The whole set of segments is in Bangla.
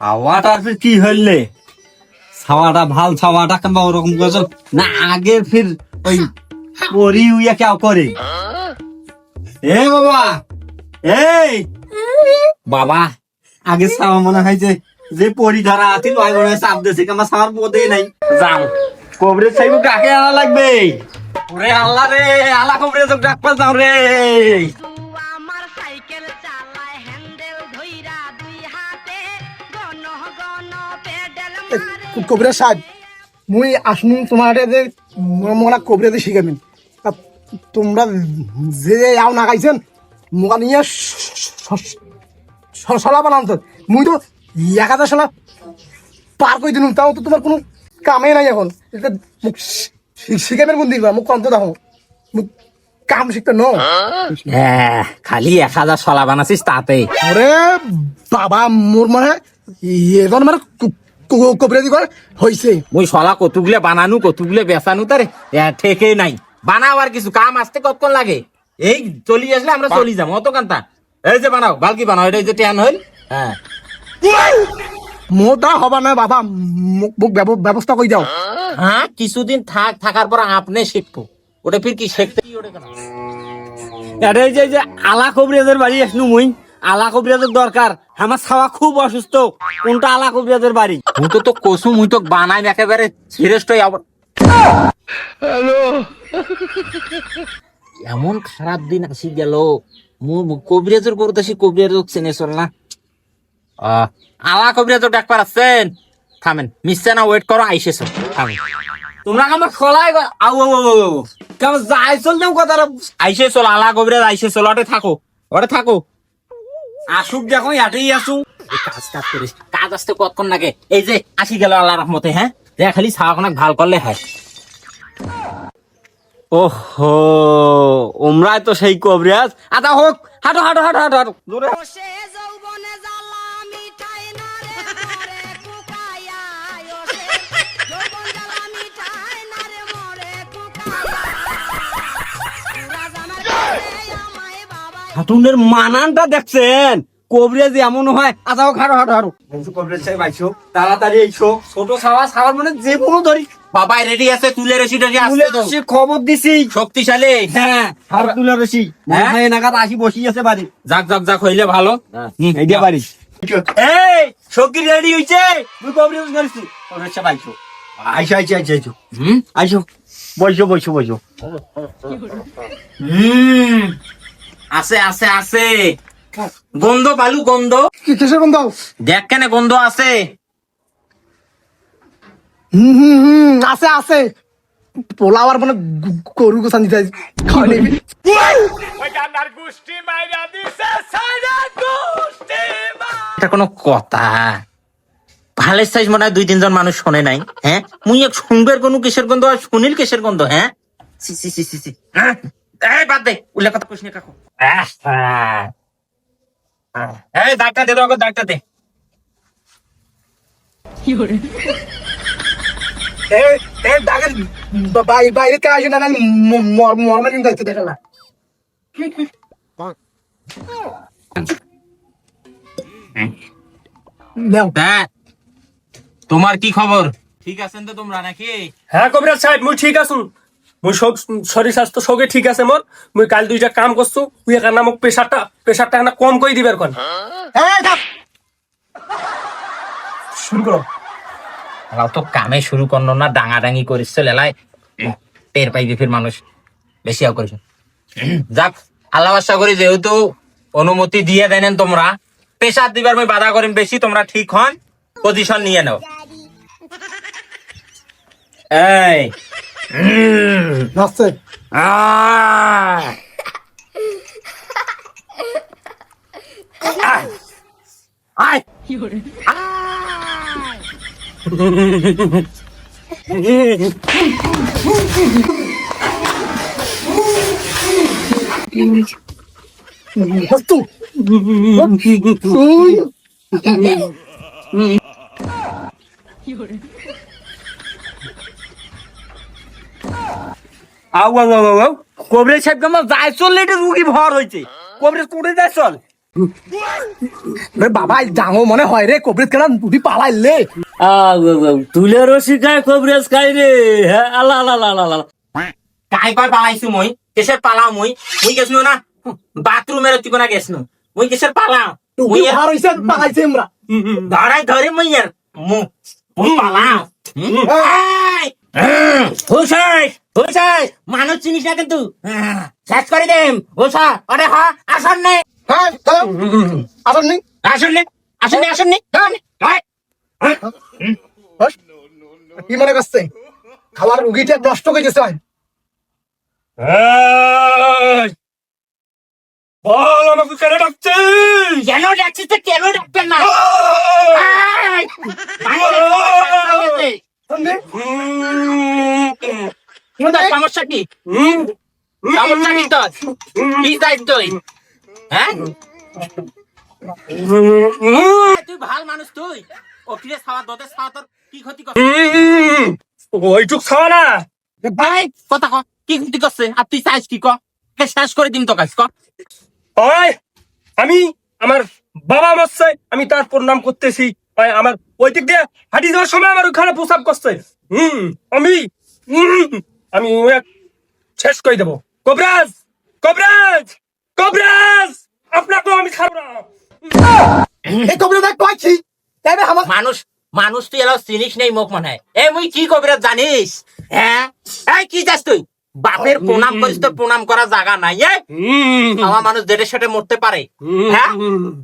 হাওয়াটা কি হইলে? ছাওয়াটা ভালো ছাওয়াটা কিংবা ওরকম করেছ? না আগে ফির ওই পরি উইয়া কেউ করে। এ বাবা এই। বাবা আগে ছাওয়া মনে হয় যে যে পরি ধরা আছে নয় মনে হয় চাপ দিয়েছে আমার ছাওয়ার বোধে নাই। যাও কবরে চাইব কাকে আনা লাগবে? ওরে আল্লাহ রে আল্লাহ কবরে তো ডাকপা যাও রে। আমার সাইকেল চালায় হ্যান্ডেল ধইরা দুই হাতে গন গন পেডেল মারে কবিরা সাহেব মুই আসমু তোমার মোলা যে শিখাবেন। তোমরা যে আও না গাইছেন মোকা নিয়ে সলা বানান তো। মুই তো এক হাজার সালা পার করে দিলাম তাও তো তোমার কোনো কামে নাই এখন। মুখ শিখাবেন কোন দিবা মুখ কন্ত দেখো মুখ কাম শিখতে ন। হ্যাঁ, খালি এক হাজার সলা বানাছিস তাতে ওরে বাবা মোর মনে এজন মানে কবিরা দি করে। হয়েছে মুই সলা কতুগুলে বানানু কতুগুলে বেচানু তারে ঠেকে নাই। বানাও আর কিছু কাম আসতে কতক্ষণ লাগে? এই চলি আসলে আমরা চলি যাব অত কান্তা। এই যে বানাও বালকি বানাও এটা যে টেন হইল। হ্যাঁ। মোটা হবা না বাবা ব্যব- ব্যবস্থা করে দাও। হ্যাঁ কিছুদিন থাক থাকার পর আপনি শিখব। ওটা ফির কি শিখতে এই যে এই যে আলা কবিরাজের বাড়ি আসনু মুই। আলা কবিরাজের দরকার। আমার ছাওয়া খুব অসুস্থ। কোনটা আলা কবিরাজের বাড়ি? মুই তো তো কসু মুই তো বানাই একেবারে সিরিয়াস আবার এমন খারাপ দিন আসি গেল। মু কবিরাজের করতেছি কবিরাজ চেনে চল না। আহ, আলা কবিরাজ ডাকবার আছেন থামেন মিশছে না ওয়েট করো আইসেছ থামেন। তোমরা আমার খোলাই গো- আউ আউ আউ। কেমন যাই চল দেও কথাটা। আইসে চল আলা কবিরাজ আইসে চল ওটে থাকো ওটে থাকো। আসুক দেখো ইয়াতেই আসু কাজ কাজ করিস কাজ আসতে কতক্ষণ লাগে? এই যে আসি গেল আল্লাহ রহমতে হ্যাঁ? যে খালি ছাওয়াখানাক ভালো করলে হয়। ওহো ওমরাই তো সেই কবরিয়াজ। আদা হোক হাঁটো হাঁটো হাঁটো হাঁটো। হাঁটো বাবা হাঁটুনের মানানটা দেখছেন? কবিরাজ এমন হয় হোক হাঁটো হাঁটো হাঁটো বলছো কবিরাজ সাহেব আইসো তাড়াতাড়ি আইসো ছোট সাওয়া সাওয়ার মানে যে কোনো ধরি। বাবাই রেডি আছে? তুলে রশি টসি তুলে আসছে তো খবর দিছি। শক্তিশালী? হ্যাঁ আর তুলে রসি। হ্যাঁ? হ্যাঁ নাগাদ আসি বসি আছে বাড়ি। যাক যাক যাক হইলে ভালো। হুম, এইটা বাড়ি। এই সকির রেডি হইছে? তুই কবিরাজ করিস কবিরাজ সাহেব আইসো আইসো আইসো আইসো আইসো। হুম? আইসো। বইসো বইসো বইসো হুম। আছে আছে আছে। গন্ধ পালু গন্ধ। কি কিসের গন্ধ? দেখ কেন গন্ধ আছে। হুম হুম হুম আছে আছে। পোলাওয়ার মানে গরু গোসান দিতে খাওয়া নিবি এটা কোনো কথা। ভালের সাইজ মনে হয় দুই তিনজন মানুষ শোনে নাই হ্যাঁ? মুই এক শুনবের কোনো কিসের গন্ধ? আর শুনিল কিসের গন্ধ হ্যাঁ? সি সি সি সি সি হ্যাঁ? এই বাদ দে উল্লেখ কথা কাকু আহ, আহ। আহ, এই ডাক্তার দে তো ডাক্তার দে। দাগের বাই বাইরে কে আসে না না মর মর মানে দেখতে দেখা না নাও। তোমার কি খবর? ঠিক আছেন তো তোমরা নাকি? হ্যাঁ কবিরাজ সাহেব মুই ঠিক আছুন মুই সব শরীর স্বাস্থ্য সবে ঠিক আছে মোর। মুই কাল দুইটা কাম করছু তুই এখানে মোক প্রেশারটা প্রেশারটা এখানে কম করে দিবার কোন। এই থাক। শুরু করো। এলাও তো কামে শুরু করল না ডাঙা ডাঙি করিস লেলাই টের পাইবে ফির মানুষ। বেশি আও করিস যাক আল্লাহ আশা করি যেহেতু অনুমতি দিয়ে দেন তোমরা পেশার দিবার মই বাধা করিম বেশি তোমরা ঠিক হন পজিশন নিয়ে নাও। এই নাচছে আহ! আয় হস্তু তুই আউ আউ আউ আউ কবরেজ সাহেব আমার যায় চললে এটা রুগী ভর হয়েছে কবরেজ করে যায় চল রে বাবা ডাঙো মনে হয় রে কবরিত কেন তুই পালাইলে তুলে রসি খায় কবরেজ খাই রে হ্যাঁ আল্লাহ আল্লাহ আল্লাহ আল্লাহ কাই কয় পালাইছো মই কেসের পালাও মই মুই গেছনু না বাথরুমের তুই কোনা গেছনু মুই কেসের মুই তুই ভার হইছে পালাইছে আমরা ধরাই ধরে মুই আর মু! হুম, হুসাই হুসাই মানুষ চিনিস না কিন্তু। হ্যাঁ, শেষ করে দেম। হুসা আরে হা আসন নে। চলো আসুন নি। আসন নে আসন নে আসন নে। কি মনে করছে? খাবার রুগীটা নষ্ট করে ভাই। বল আমাকে কেন ডাকছিস? কেন ডাকছিস তো? কেন ডাকবেন না এই! মানুষ শুনলি? তোর সমস্যা কি? সমস্যা কি তোর? কি চাই তুই হ্যাঁ? তুই ভালো মানুষ তুই। অফিসে খাওয়া দোতে খাওয়া তোর কি ক্ষতি ওইটুক খাওয়া না। ভাই কথা ক। কি ক্ষতি করছে? আর তুই কি ক? কে শেষ করে দিম তো কাজ ক আমি আমার বাবা মরছে আমি তার প্রণাম করতেছি। আমার ওই দিক দিয়ে হাঁটি যাওয়ার সময় আমার ওখানে প্রসাব করছে। হুম আমি আমি শেষ করে দেবো। কবরাজ! কবরাজ! কবরাজ! আপনাকেও আমি ছাড়বো না। এই তাই আমার মানুষ মানুষ তুই এলাও চিনিস নেই মুখ মনে হয়। এ মুই কি কবি জানিস? হ্যাঁ এই কি যাস তুই? বাপের প্রণাম করিস তো প্রণাম করার জায়গা নাই আমার মানুষ দেড়ের সাথে মরতে পারে। হ্যাঁ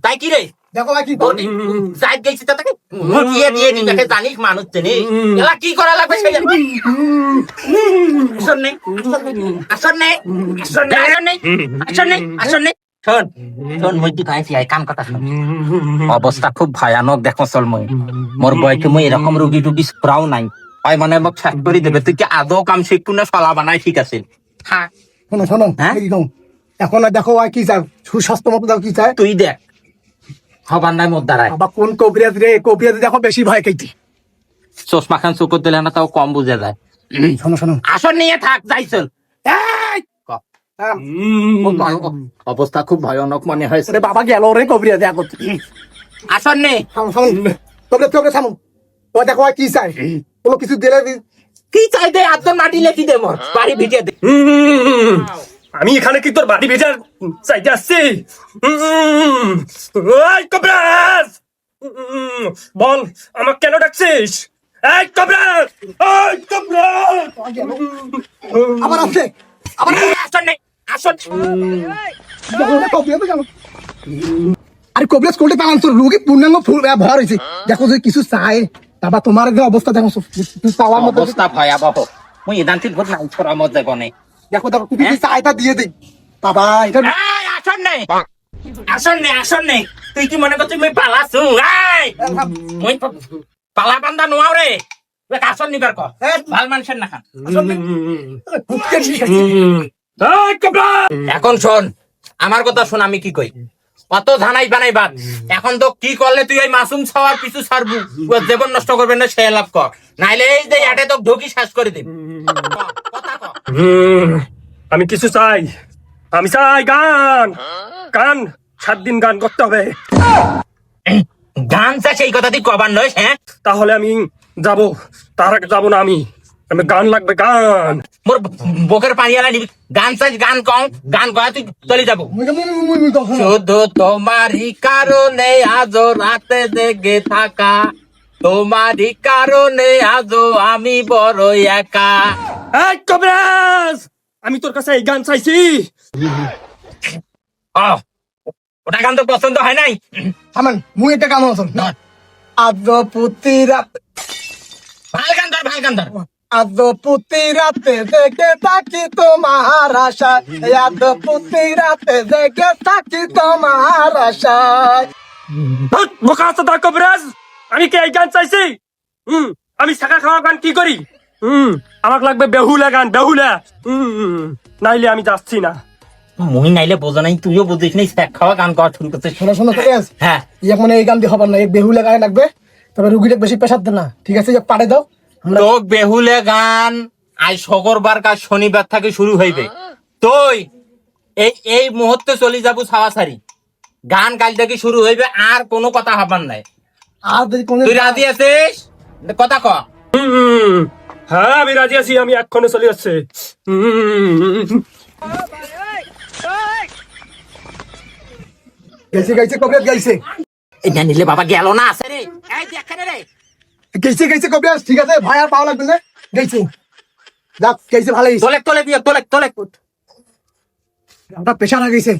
তাই কি রে? দেখো ভাই কি যাই গেছি তাকে দিয়ে দিয়ে নি তাকে জানিস মানুষ চিনি এলা কি করা লাগবে সেই জানি। আসন নেই আসন নেই আসন নেই আসন নেই আসন নেই আসন নেই শোন শোন মই কি খাইছি আই কাম কথা শোন অবস্থা খুব ভয়ানক দেখো চল মই মোর বয়কে মই এরকম রুগী টুগী নাই হয় মানে মোক শেষ করে দেবে তুই কি আদৌ কাম শিখব না চলাবা নাই ঠিক আছে হ্যাঁ শোনো শোনো হ্যাঁ? এখন দেখো কি চাই সুস্বাস্থ্য মতো দাও কি চায় তুই দেখ হবার নাই মোর কোন কবিরাজ রে কবিরাজ দেখো বেশি ভয় খাইতি চশমা খান দিলে না তাও কম বুঝে যায়। শোনো শোনো। আসন নিয়ে থাক অবস্থা খুব ভয়ানক মনে হয়েছে বাবা গেল রে কবিরাজ দেখো আসন নে। থামো থামো। কবিরাজ কবিরাজ থামো। ও দেখো কি চাই। কোনো কিছু দিলে কি চাই দে আদর মাটি লেখি দে মোর বাড়ি ভিটে দে। আমি এখানে কি তোর বাড়ি ভেজার চাইতে আসছি? হুম, ওই কবরাজ! বল আমাকে কেন ডাকছিস? এই কবরাজ! ওই কবরাজ! আবার আসছে। আবার আসন নে আসন দেখো রে কবিরাজ দেখো। আরে কবিরাজ কোলটে পালান? তোর রোগী পূর্ণাঙ্গ ফুল ভর হয়েছে। দেখো যদি কিছু চাই তারপর তোমার যে অবস্থা দেখো অবস্থা ভয়াবহ। মুই এদান ঠিক ভোট নাই ছড়া মত যাব নাই দেখো দেখো তুমি কি চাই দিয়ে দিই। বাবা এটা আসন নেই। আসন নেই আসন নেই। তুই কি মনে করছিস মুই পালাছু মুই পালা বান্দা নোয়াও রে। আসন নিবার ক। ভালো মানুষের না খান। এখন শোন আমার কথা শোন আমি কি কই? অত ধানাই বানাই বাদ। এখন তো কি করলে তুই ওই মাসুম ছাওয়ার পিছু ছাড়বু? ওর জীবন নষ্ট করবে না সে লাভ কর। নাইলে এই যে আটে তো ঢুকি শ্বাস করে দিবি আমি কিছু চাই। আমি চাই গান। গান সাত দিন গান করতে হবে। গান চা সেই কথা তুই কবার নয় হ্যাঁ? তাহলে আমি যাব। তার আগে যাব না আমি। আমি গান লাগবে গান। মোর বকের পানি আলা নিবি। গান চাই গান কম গান কয়া তুই চলে যাব। শুধু তোমারই কারণে আজও রাতে জেগে থাকা। তোমারই কারণে আজও আমি বড় একা। এই কবিরাজ আমি তোর কাছে এই গান চাইছি। ওটা গান তো পছন্দ হয় নাই। থামেন মুই একটা গান আছে আজ পুতি রাত ভালো গান ধর ভালো গান ধর। আজ পুতি রাতে দেখে থাকি তোমার আশা আজ পুতি রাতে দেখে থাকি তোমার আশা ধুৎ, বোকা আছে কবিরাজ। আমি কে এই গান চাইছি? হুম আমি শাখা খাওয়া গান কি করি? হুম আমাকে লাগবে বেহুলা গান বেহুলা। হুম নাইলে আমি যাচ্ছি না। মুই নাইলে বোঝা নাই তুইও বুঝিস নাই স্যাক খাওয়া গান গাওয়া শুরু করছিস। শোনো শোনো হ্যাঁ। ইয়াক মানে এই গান দিয়ে হবার না এক বেহুলা গায়ে লাগবে। তবে রুগীটা বেশি প্রেশার দেন না। ঠিক আছে ইয়াক পাড়ে দাও। লোক বেহুলে গান আজ শগরবার কাজ শনিবার থেকে শুরু হইবে। তুই এই এই মুহূর্তে চলে যাব সাওয়াসারি। গান কাল থেকে শুরু হইবে আর কোনো কথা হবার নাই। আর তুই রাজি আছিস? কথা ক। হ্যাঁ আমি রাজি আছি আমি এক্ষণে চলে যাচ্ছে। হুম, গাইছে গাইছে কবিরাজ গাইছে। এটা নিলে বাবা গেল না আছে রে। এই দেখ রে। গাইছে গেছে কবিরাজ ঠিক আছে ভাই আর পাওয়া লাগবে না। গাইছে। যাক গেছে ভালোই। তলেক তলে দিয়ে তলেক তলেক আমরা পেশা লাগাইছে